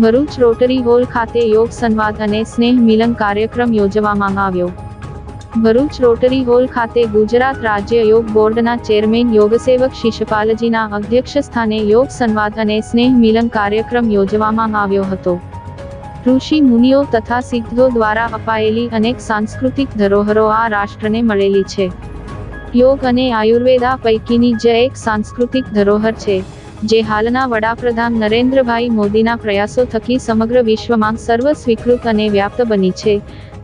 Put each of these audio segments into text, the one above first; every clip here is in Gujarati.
ભરૂચ રોટરી હોલ ખાતે યોગ સંવાદ અને સ્નેહ મિલન કાર્યક્રમ યોજવામાં આવ્યો. ભરૂચ રોટરી હોલ ખાતે ગુજરાત રાજ્ય યોગ બોર્ડના ચેરમેન યોગસેવક શિષપાલજીના અધ્યક્ષ સ્થાને યોગ સંવાદ અને સ્નેહ મિલન કાર્યક્રમ યોજવામાં આવ્યો હતો. ઋષિ મુનિઓ તથા સિદ્ધો દ્વારા અપાયેલી અનેક સાંસ્કૃતિક ધરોહરો આ રાષ્ટ્રને મળેલી છે. યોગ અને આયુર્વેદા પૈકીની જ એક સાંસ્કૃતિક ધરોહર છે. જે હાલના વડાપ્રધાન નરેન્દ્રભાઈ મોદીના પ્રયાસો થકી સમગ્ર વિશ્વમાં સર્વ સ્વીકૃત અને વ્યાપ્ત બની છે.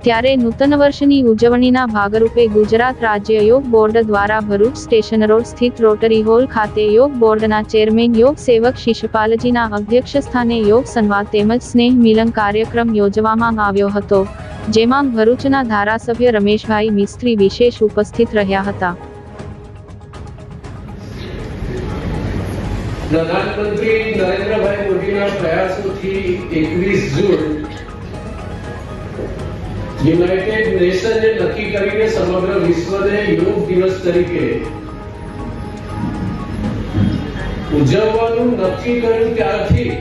ત્યારે નૂતન વર્ષની ઉજવણીના ભાગરૂપે ગુજરાત રાજ્ય યોગ બોર્ડ દ્વારા ભરૂચ સ્ટેશન રોડ સ્થિત રોટરી હોલ ખાતે યોગ બોર્ડના ચેરમેન યોગ સેવક શિષપાલજીના અધ્યક્ષ સ્થાને યોગ સંવાદ તેમજ સ્નેહ મિલન કાર્યક્રમ યોજવામાં આવ્યો હતો, જેમાં ભરૂચના ધારાસભ્ય રમેશભાઈ મિસ્ત્રી વિશેષ ઉપસ્થિત રહ્યા હતા. પ્રધાનમંત્રી નરેન્દ્રભાઈ મોદીના પ્રયાસોથી એકવીસ જૂન યુનાઇટેડ નેશને નક્કી કરીને સમગ્ર વિશ્વને યોગ દિવસ તરીકે ઉજવવાનું નક્કી કર્યું ત્યારથી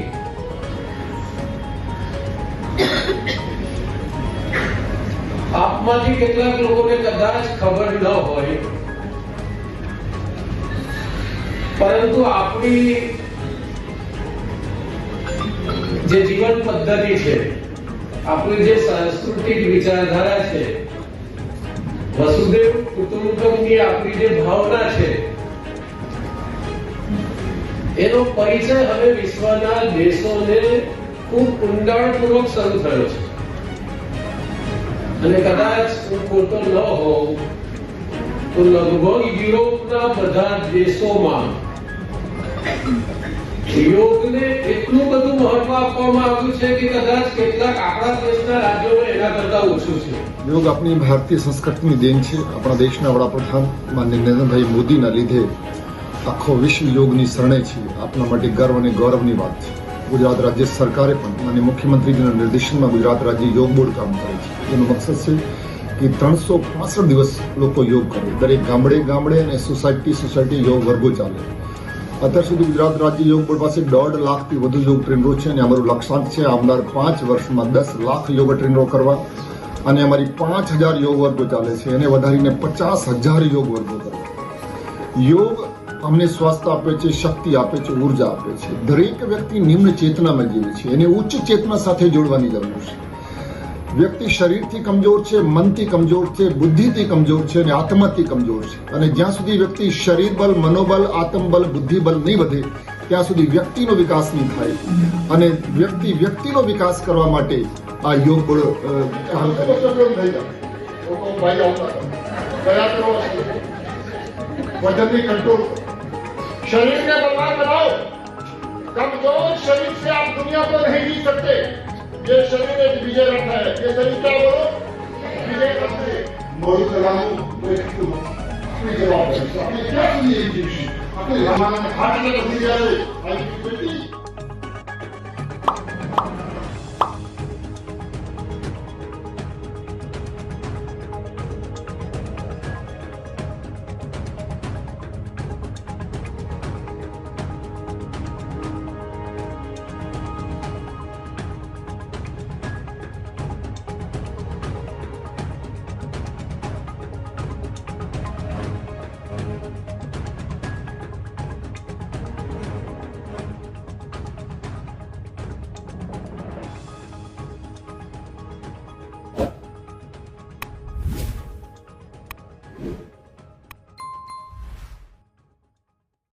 આપમાંથી કેટલાક લોકોને કદાચ ખબર ન હોય પરંતુ આપણી જે જીવન પદ્ધતિ છે, આપણી જે સાંસ્કૃતિક વિચારધારા છે, વસુદેવ કુટુંબકમની આપણી જે ભાવના છે, એનો પરિચય હવે વિશ્વના દેશોને ખૂબ ઊંડાણપૂર્વક શરૂ થયો છે. અને કદાચ હું ખોટો ન હોઉં, તો લગભગ યુરોપના બધા દેશોમાં યોગને એટલું બધું મહત્વ આપવામાં આવ્યું છે કે કદાચ કેટલાક આપણા દેશના રાજ્યોમાં એના કરતા ઓછું છે. યોગ આપણી ભારતીય સંસ્કૃતિની દેન છે. આપણા દેશના વડાપ્રધાન માનનીય નરેન્દ્રભાઈ મોદીના લીધે આખો વિશ્વ યોગની શરણે છે. આપણા માટે ગર્વ અને ગૌરવની વાત છે. ગુજરાત રાજ્ય સરકારે પણ અને મુખ્યમંત્રીજીના નિર્દેશનમાં ગુજરાત રાજ્ય યોગ બોર્ડ કામ કરે છે. એનો મકસદ છે કે ત્રણસો પાસઠ દિવસ લોકો યોગ કરે. દરેક ગામડે ગામડે અને સોસાયટી સોસાયટી યોગ વર્ગો ચાલે. અત્યાર સુધી ગુજરાત રાજ્ય યોગ બોર્ડ પાસે દોઢ લાખથી વધુ યોગ ટ્રેનરો છે અને અમારું લક્ષ્યાંક છે આવનાર પાંચ વર્ષમાં દસ લાખ યોગ ટ્રેનરો કરવા અને અમારી પાંચ હજાર યોગ વર્ગો ચાલે છે. એને વધારીને પચાસ હજાર યોગ વર્ગો કરવા. યોગ અમને સ્વાસ્થ્ય આપે છે, શક્તિ આપે છે, ઊર્જા આપે છે. દરેક વ્યક્તિ નિમ્ન ચેતનામાં જીવે છે. એને ઉચ્ચ ચેતના સાથે જોડવાની જરૂર છે. વ્યક્તિ શરીરથી કમજોર છે મનથી કમજોર છે બુદ્ધિથી કમજોર છે અને આત્માથી કમજોર છે અને જ્યાં સુધી વ્યક્તિ શરીર બલ મનોબલ આત્મબલ બુદ્ધિબલ નહીં વધે ત્યાં સુધી વ્યક્તિનો વિકાસ નહીં થાય અને વ્યક્તિ વ્યક્તિનો વિકાસ કરવા માટે આ યોગ બળ वजन कंट्रोल शरीर में बलवान बनाओ कमजोर शरीर से आप दुनिया को नहीं जीत सकते ये शरीर एक विजय रथ है। ये शरीर क्या बोलो? विजय रथ है। मोहित राम अपने जवाब अपने क्या सुनिए अपने जमाने में हाथ में रखी जाए